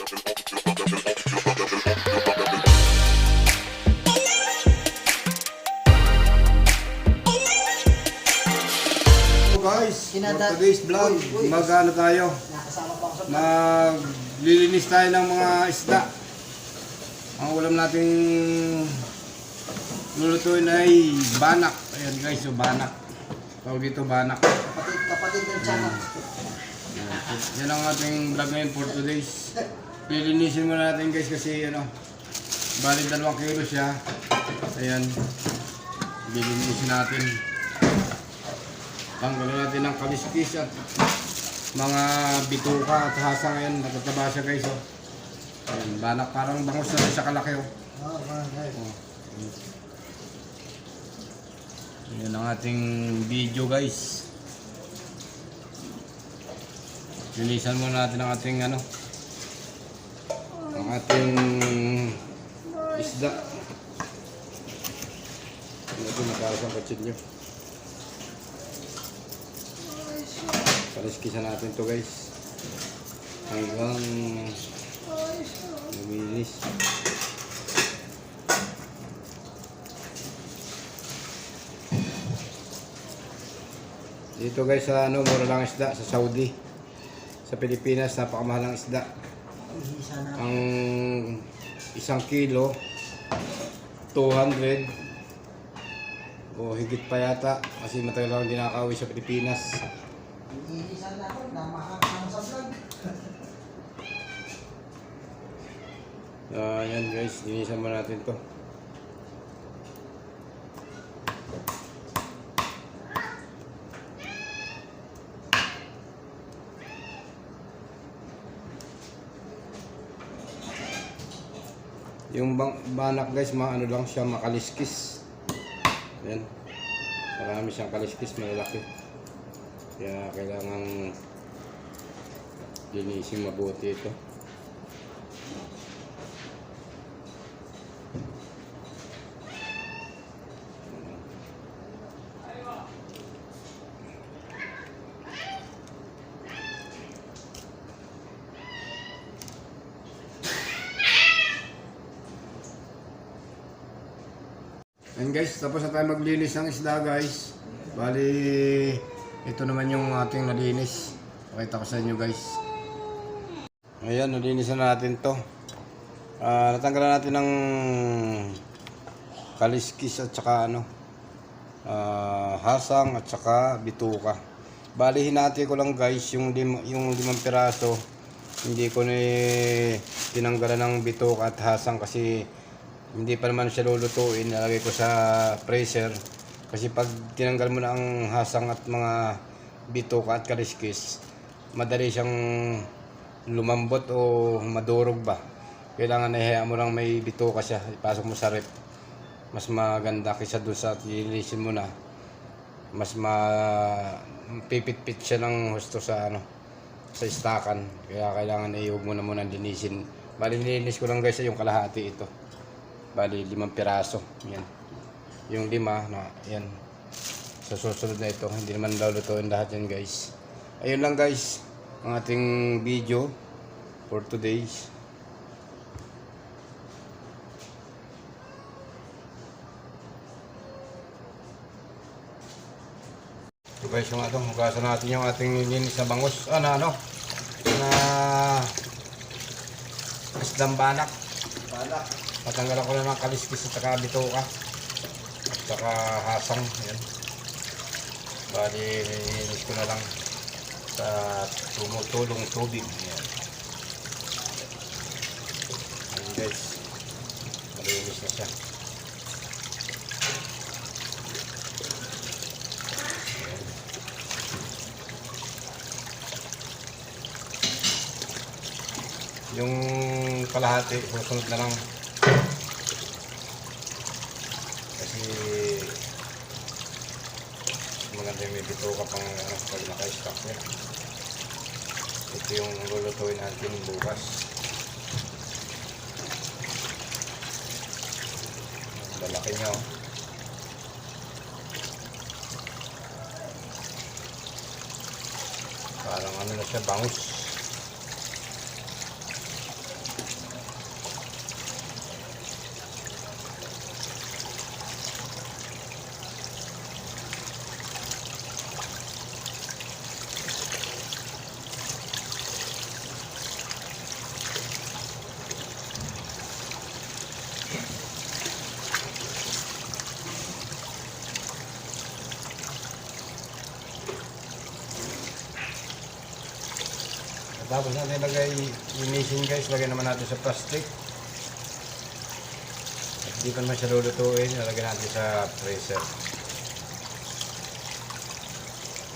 Guys, for today's vlog, mag-ano tayo, maglilinis tayo ng mga isda. Ang ulam nating lulutuin ay banak. Ayan guys, yung banak. Tawag dito banak. kapatid, kapatid ng channel. Yan ang ating vlog ngayon for today's. Lilinisin muna natin guys kasi ano, bali dalawang kilo siya. Ayan, lilinisin natin. Tanggalin natin ng kaliskis at mga bituka at hasa ngayon. Natataba siya guys. Oh. Ayan, banak parang bangus na rin siya kalaki. Oh. Oh, barangay. Oh. Yan ang ating video guys. Linisan muna natin ang ating ano ating isda. Ito nakalas ang kutsilyo. Paliskisan natin to guys. Hanggang luminis. Dito guys sa ano, mura lang isda sa Saudi. Sa Pilipinas, napakamahal ang isda. Ang isang kilo, 200 o higit pa yata kasi matagal lang hindi nakakauwi sa Pilipinas. Ah, yan guys, linisan mo natin to. Yung bang, banak guys, maano lang siya makaliskis. Yan. Marami siyang kaliskis, malalaki. Kaya kailangan linisin mabuti ito. And guys, tapos na tayo maglinis ng isda guys. Bali, ito naman yung ating nalinis. Pakita ko sa inyo guys. Ayan, nalinisan na natin to. Ah, natanggalan natin ng kaliskis at saka ano, ah, hasang at saka bituka. Bali, hinati ko lang guys yung, lim, yung limang piraso. Hindi ko na tinanggalan ng bituka at hasang kasi hindi pa naman siya lulutuin. Nalagay ko sa freezer. Kasi pag tinanggal mo na ang hasang at mga bituka at kaliskis, madali siyang lumambot o madurog ba. Kailangan nahiya mo lang may bituka siya. Ipasok mo sa rep. Mas maganda kaysa doon sa linisin mo na. Mas ma pipit-pit siya ng husto sa ano sa istakan. Kaya kailangan ihuwag mo na muna linisin. Bali nilinis ko lang guys yung kalahati ito. Bali, limang piraso. Yan. Yung lima, na, yan. Sa susunod na ito, hindi naman lulutuin lahat yan guys. Ayun lang guys, ang ating video for today's. Guys, yung atong hugasan natin yung ating nilinis na bangus. Ah, na ano? Na isdang banak. Balak. Patanggalan ko na ng kaliskis at saka bituka. At saka hasang. Yan. Bali, nilinis ko na lang sa tumutulong tubig. Yan. Yan guys. Malinis na siya. Yung kalahati, susunod na lang. Kasi maganda yung may bito ka pang ano, pag naka-stock niya. Ito yung lulutuin natin bukas. Lalaki niya oh. Parang ano na siya, bangus. Tapos natin lagay linisin guys, lagay naman natin sa plastic. Hindi pa naman siya lulutuin, lalagyan natin sa freezer.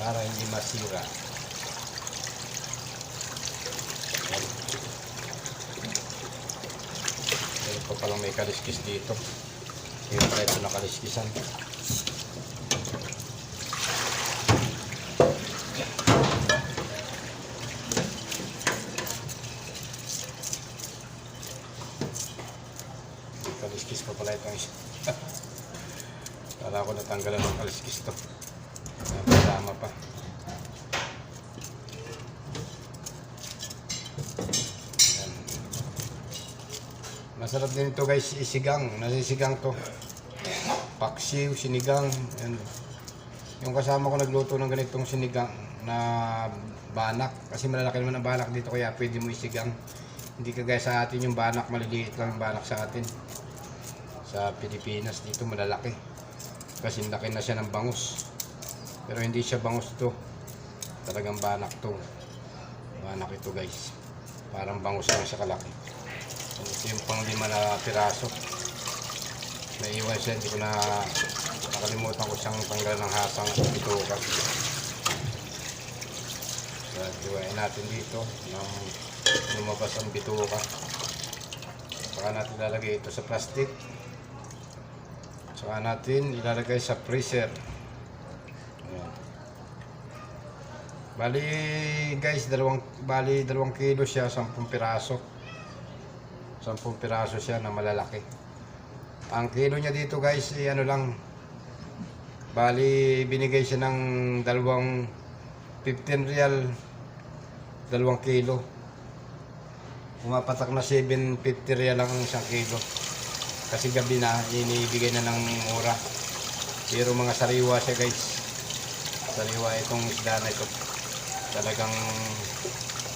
Para hindi masira. Meron pa palang may kaliskis dito. Yung pa ito na kaliskisan. May kaliskis pa pala itong isa. Natanggalan ng kaliskis to. Napasama pa. Masarap din ito guys, isigang. Nasisigang to. Paksiw, sinigang. Yan. Yung kasama ko nagluto ng ganitong sinigang na banak. Kasi malalaki naman ang banak dito kaya pwede mo isigang. Hindi kagaya sa atin yung banak, maliliit lang yung banak sa atin. Sa Pilipinas dito malalaki. Kasi laki na siya ng bangus. Pero hindi siya bangus to. Talagang banak to. Banak ito guys. Parang bangus lang siya kalaki. Ito yung pang lima na piraso. Naiwan siya, hindi ko na nakalimutan ko siyang tanggal ng hasang ito ka. Kaya iwain natin dito nang lumabas ang bituka. Saka natin lalagay ito sa plastic. Saka natin ilalagay sa freezer. Ayan. Bali guys, dalawang bali dalawang kilo siya, 10 piraso. 10 piraso siya na malalaki. Ang kilo niya dito guys, eh, ano lang, bali binigay siya ng dalawang 15 real, dalawang kilo. Pumapatak na 750 real lang ang isang kilo. Kasi gabi na, inibigay na ng mura. Pero mga sariwa siya guys. Sariwa itong isda na ito. Talagang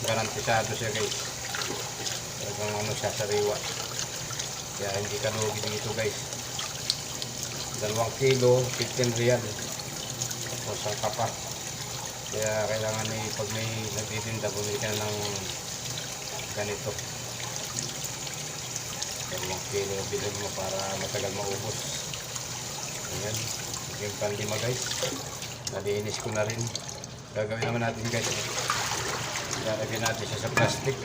garantisado siya guys. Talagang ano siya, sariwa. Kaya hindi ka lugi dito guys. Dalawang kilo, 15 real. Tapos ang kapa. Kaya kailangan ni pag may nagtitinda, bumili ka ng ganito. Dalawang kilo bilhin mo para matagal maubos. Ayan. Yung pandima guys. Nalinis ko na rin. Gagawin naman natin guys. Lalagyan natin siya sa plastic.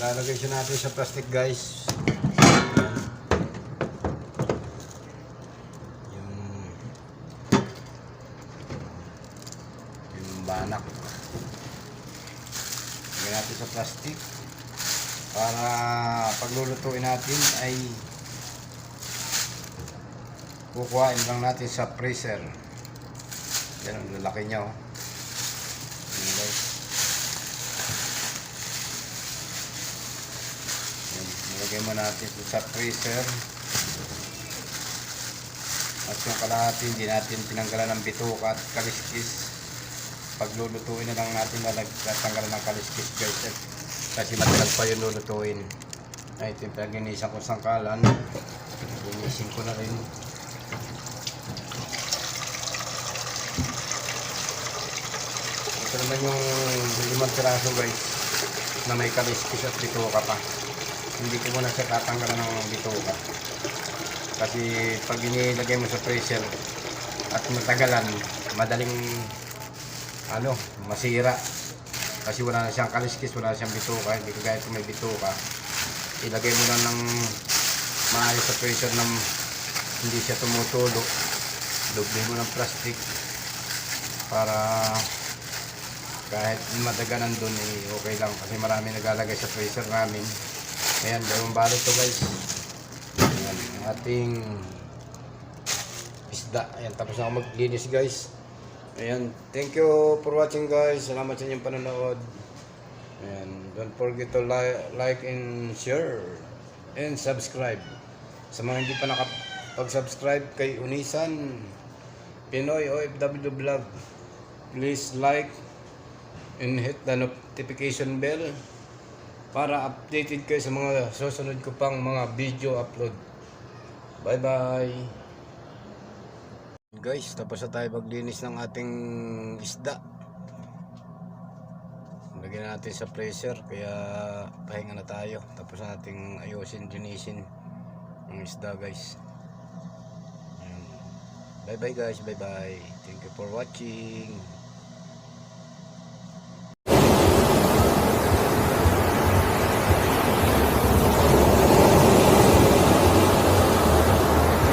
Lalagay siya natin sa plastic guys. Yung banak. Lagyan natin sa plastic para paglulutuin natin ay kukuhain lang natin sa freezer. Yan ang lalaki niya oh. Yan guys. Yan, mo natin sa freezer. At yung kalahati, hindi natin tinanggalan ng bituka at kaliskis. Paglulutuin na lang natin tatanggalan ng kaliskis guys. eh. Kasi matagal pa yung lulutuin. Ay, ito yung pinaginisan ko sangkalan. Linisin ko na rin. Ito naman yung limang piraso guys na may kaliskis at bituka pa. Hindi ko muna siya tatanggalan ng bituka. Kasi pag inilagay mo sa freezer at matagalan, madaling ano, masira. Kasi wala na siyang kaliskis, wala na siyang bituka, hindi ko gaya may bituka. Ilagay mo lang ng maayos sa freezer ng hindi siya tumutulo. Doble mo ng plastic para kahit madaganan dun eh, okay lang kasi marami naglalagay sa freezer namin. Ayan, dalawang balot to guys. Ayan, ating isda. Ayan, tapos na ako maglinis guys. Ayan, thank you for watching guys. Salamat sa inyong panonood. Ayan, don't forget to li- like and share and subscribe. Sa mga hindi pa nakapag-subscribe kay Unisan Pinoy OFW Vlog, please like and hit the notification bell para updated kayo sa mga susunod ko pang mga video upload. Bye bye! Guys, tapos na tayo maglinis ng ating isda. Lagyan natin sa pressure kaya pahinga na tayo. Tapos nating ayusin, linisin ang isda guys. Bye bye guys, bye bye. Thank you for watching.